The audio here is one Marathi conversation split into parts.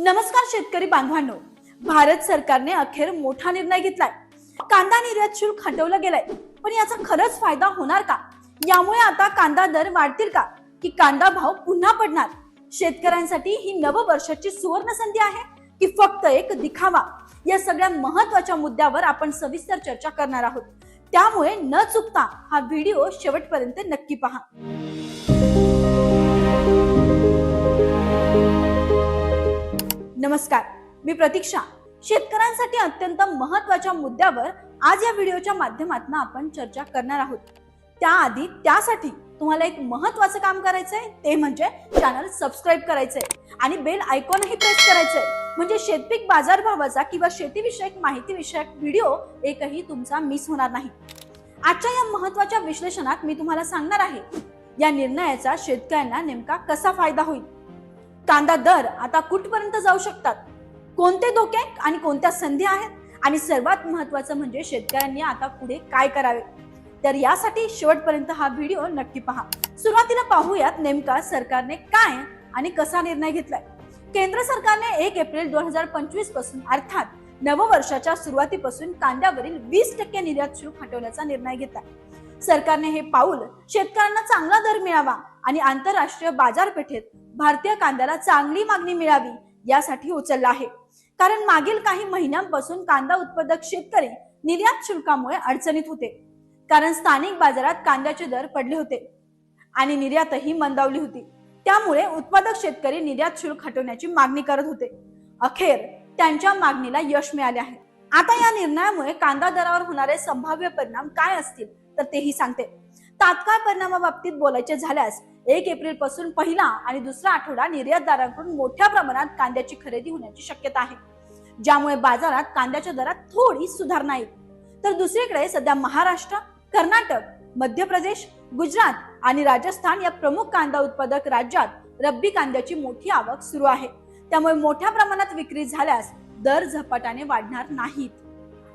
नमस्कार शेतकरी बांधवांनो. भारत सरकारने अखेर मोठा निर्णय घेतलाय. कांदा निर्यात शुल्क हटवलं गेलंय. पण याचा खरंच फायदा होणार का? यामुळे आता कांदा दर वाढतील का? की कांदा भाव पुन्हा पडणार? शेतकऱ्यांसाठी ही नववर्षाची सुवर्ण संधी आहे की फक्त एक दिखावा? या सगळ्या महत्त्वाच्या मुद्द्यावर आपण सविस्तर चर्चा करणार आहोत. त्यामुळे न चुकता हा व्हिडिओ शेवटपर्यंत नक्की पहा. नमस्कार. मी प्रतीक्षा. शेतकऱ्यांसाठी अत्यंत महत्त्वाच्या मुद्द्यावर आज या व्हिडिओच्या माध्यमातून आपण चर्चा करणार आहोत. त्याआधी त्यासाठी तुम्हाला एक महत्वाचं काम करायचंय ते म्हणजे चॅनल सबस्क्राईब करायचंय आणि बेल आयकॉनही प्रेस करायचंय. म्हणजे शेतपीक बाजारभावाचा किंवा शेतीविषयक माहितीविषयक व्हिडिओ एकही तुमचा मिस होणार नाही. आजच्या या महत्त्वाच्या विश्लेषणात मी तुम्हाला सांगणार आहे या निर्णयाचा शेतकऱ्यांना नेमका कसा फायदा होईल? कांदा दर आता कुठपर्यंत जाऊ शकतात? कोणते धोके आणि कोणत्या संधी आहेत? आणि सर्वात महत्वाचं म्हणजे शेतकऱ्यांनी आता पुढे काय करावे? तर यासाठी शेवटपर्यंत हा व्हिडिओ नक्की पहा. सुरुवातीला पाहूयात नेमका सरकारने काय आणि कसा निर्णय घेतलाय? केंद्र सरकारने एक एप्रिल दोन हजार पंचवीसपासून अर्थात नववर्षाच्या सुरुवातीपासून कांद्यावरील वीस टक्के निर्यात शुल्क हटवण्याचा निर्णय घेतला सरकारने हे पाऊल शेतकऱ्यांना चांगला दर मिळावा आणि आंतरराष्ट्रीय बाजारपेठेत भारतीय कांद्याला चांगली मागणी मिळावी यासाठी उचलला आहे. कारण मागील काही महिन्यांपासून कांदा उत्पादक शेतकरी निर्यात शुल्कामुळे अडचणीत होते. कारण स्थानिक बाजारात कांद्याचे दर पडले होते आणि निर्यातही मंदावली होती. त्यामुळे उत्पादक शेतकरी निर्यात शुल्क हटवण्याची मागणी करत होते. अखेर त्यांच्या मागणीला यश मिळाले आहे. आता या निर्णयामुळे कांदा दरावर होणारे संभाव्य परिणाम काय असतील तर तेही सांगते. तात्काळ परिणामाबाबतीत बोलायचे झाल्यास एक एप्रिलपासून पहिला आणि दुसरा आठवडा निर्यातदारांकडून मोठ्या प्रमाणात कांद्याची खरेदी होण्याची शक्यता आहे. ज्यामुळे बाजारात कांद्याच्या दरात थोडी सुधारणा येईल तर दुसरीकडे सध्या महाराष्ट्र कर्नाटक मध्य प्रदेश गुजरात आणि राजस्थान या प्रमुख कांदा उत्पादक राज्यात रब्बी कांद्याची मोठी आवक सुरू आहे. त्यामुळे मोठ्या प्रमाणात विक्री झाल्यास दर झपाट्याने वाढणार नाहीत.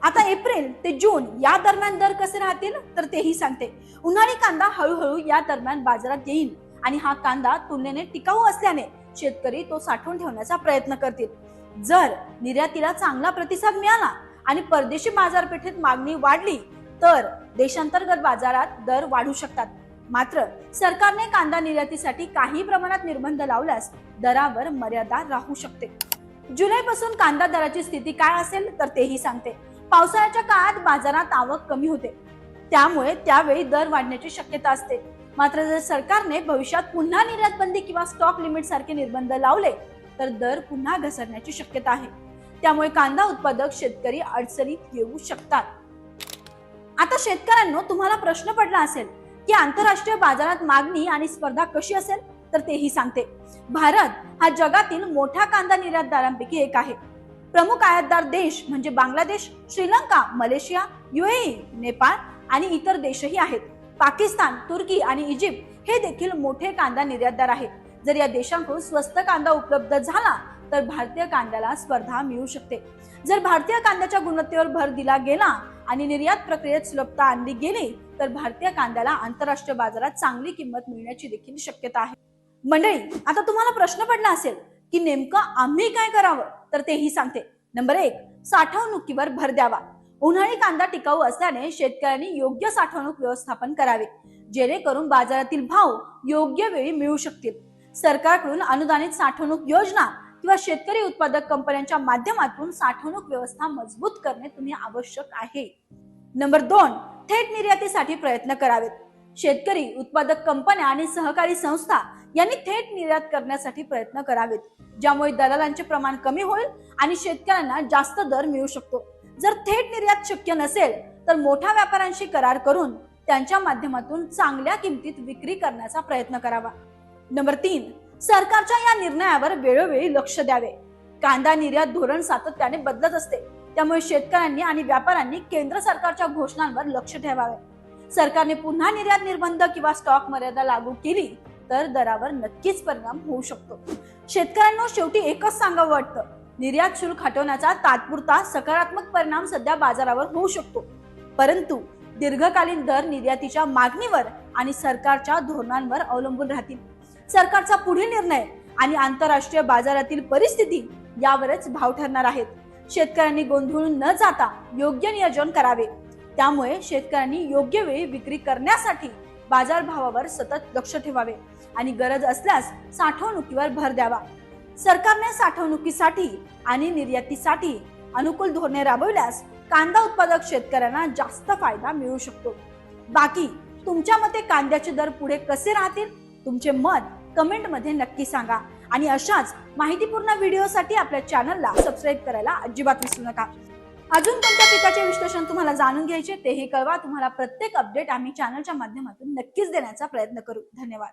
आता एप्रिल ते जून या दरम्यान दर कसे राहतील? तर तेही सांगते. उन्हाळी कांदा हळूहळू या दरम्यान बाजारात येईल. आणि हा कांदा तुलनेने टिकाऊ असल्याने शेतकरी तो साठवून ठेवण्याचा प्रयत्न करतील. जर निर्यातीला चांगला प्रतिसाद मिळाला आणि परदेशी बाजारपेठेत मागणी वाढली तर देशांतर्गत बाजारात दर वाढू शकतात. मात्र सरकारने कांदा निर्यातीसाठी काही प्रमाणात निर्बंध लावल्यास दरावर मर्यादा राहू शकते. जुलैपासून कांदा दराची स्थिती काय असेल तर तेही सांगते. पावसाळ्याच्या काळात बाजारात आवक कमी होते. त्यामुळे त्यावेळी दर वाढण्याची शक्यता असते. मात्र जर सरकारने भविष्यात पुन्हा निर्यात बंदी किंवा स्टॉक लिमिट सारखे निर्बंध लावले तर दर पुन्हा घसरण्याची शक्यता आहे. त्यामुळे कांदा उत्पादक शेतकरी अडचणीत येऊ शकतात. आता शेतकऱ्यांनो तुम्हाला प्रश्न पडला असेल की आंतरराष्ट्रीय बाजारात मागणी आणि स्पर्धा कशी असेल? तर तेही सांगते. भारत हा जगातील मोठ्या कांदा निर्यातदारांपैकी एक आहे. प्रमुख आयातदार देश म्हणजे बांगलादेश श्रीलंका मलेशिया युएई नेपाळ आणि इतर देशही आहेत. पाकिस्तान तुर्की आणि इजिप्त हे देखील मोठे कांदा निर्यातदार आहेत. जर या देशांकडून स्वस्त कांदा उपलब्ध झाला तर भारतीय कांद्याला स्पर्धा मिळू शकते. जर भारतीय कांद्याच्या गुणवत्तेवर भर दिला गेला आणि निर्यात प्रक्रियेत सुलभता आणली गेली तर भारतीय कांद्याला आंतरराष्ट्रीय बाजारात चांगली किंमत मिळण्याची देखील शक्यता आहे. मंडळी आता तुम्हाला प्रश्न पडला असेल की नेमकं आम्ही काय करावं? तर तेही सांगते. नंबर एक साठवणुकीवर भर द्यावा. उन्हाळी कांदा टिकाऊ असल्याने शेतकऱ्यांनी योग्य साठवणूक व्यवस्थापन करावे जेणेकरून बाजारातील भाव योग्य वेळी मिळू शकतील. सरकारकडून अनुदानित साठवणूक योजना किंवा शेतकरी उत्पादक कंपन्यांच्या माध्यमातून साठवणूक व्यवस्था मजबूत करणे तुम्ही आवश्यक आहे. नंबर दोन थेट निर्यातीसाठी प्रयत्न करावेत. शेतकरी उत्पादक कंपन्या आणि सहकारी संस्था यांनी थेट निर्यात करण्यासाठी प्रयत्न करावेत ज्यामुळे दलालांचे प्रमाण कमी होईल आणि शेतकऱ्यांना जास्त दर मिळू शकतो. जर थेट निर्यात शक्य नसेल तर मोठ्या व्यापाऱ्यांशी करार करून त्यांच्या माध्यमातून चांगल्या किमतीत विक्री करण्याचा प्रयत्न करावा. नंबर तीन सरकारच्या या निर्णयावर वेळोवेळी लक्ष द्यावे. कांदा निर्यात धोरण सातत्याने बदलत असते. त्यामुळे शेतकऱ्यांनी आणि व्यापाऱ्यांनी केंद्र सरकारच्या घोषणांवर लक्ष ठेवावे. सरकारने पुन्हा निर्यात निर्बंध किंवा स्टॉक मर्यादा लागू केली तर दरावर नक्कीच परिणाम होऊ शकतो. शेतकऱ्यांना शेवटी एकच सांगावं वाटतं. निर्यात शुल्क हटवण्याचा तात्पुरता सकारात्मक परिणाम सध्या बाजारावर होऊ शकतो. परंतु दीर्घकालीन दर निर्यातीच्या मागणीवर आणि सरकारच्या धोरणांवर अवलंबून राहतील. सरकारचा पुढील निर्णय आणि आंतरराष्ट्रीय बाजारातील परिस्थिती यावरच भाव ठरणार आहेत. शेतकऱ्यांनी गोंधळून न जाता योग्य नियोजन करावे. त्यामुळे शेतकऱ्यांनी योग्य वेळी विक्री करण्यासाठी बाजारभावावर सतत लक्ष ठेवावे आणि गरज असल्यास साठवणुकीवर भर द्यावा. सरकारने साठवणुकीसाठी आणि निर्यातीसाठी अनुकूल धोरणे राबवल्यास कांदा उत्पादक शेतकऱ्यांना जास्त फायदा मिळू शकतो. बाकी तुमच्या मते कांद्याचे दर पुढे कसे राहतील? तुमचे मत कमेंटमध्ये नक्की सांगा. आणि अशाच माहितीपूर्ण व्हिडिओसाठी आपल्या चॅनलला सबस्क्राईब करायला अजिबात विसरू नका. अजून कोणत्या पिकाचे विश्लेषण तुम्हाला जाणून घ्यायचे तेही कळवा. तुम्हाला प्रत्येक अपडेट आम्ही चॅनलच्या माध्यमातून नक्कीच देण्याचा प्रयत्न करू. धन्यवाद.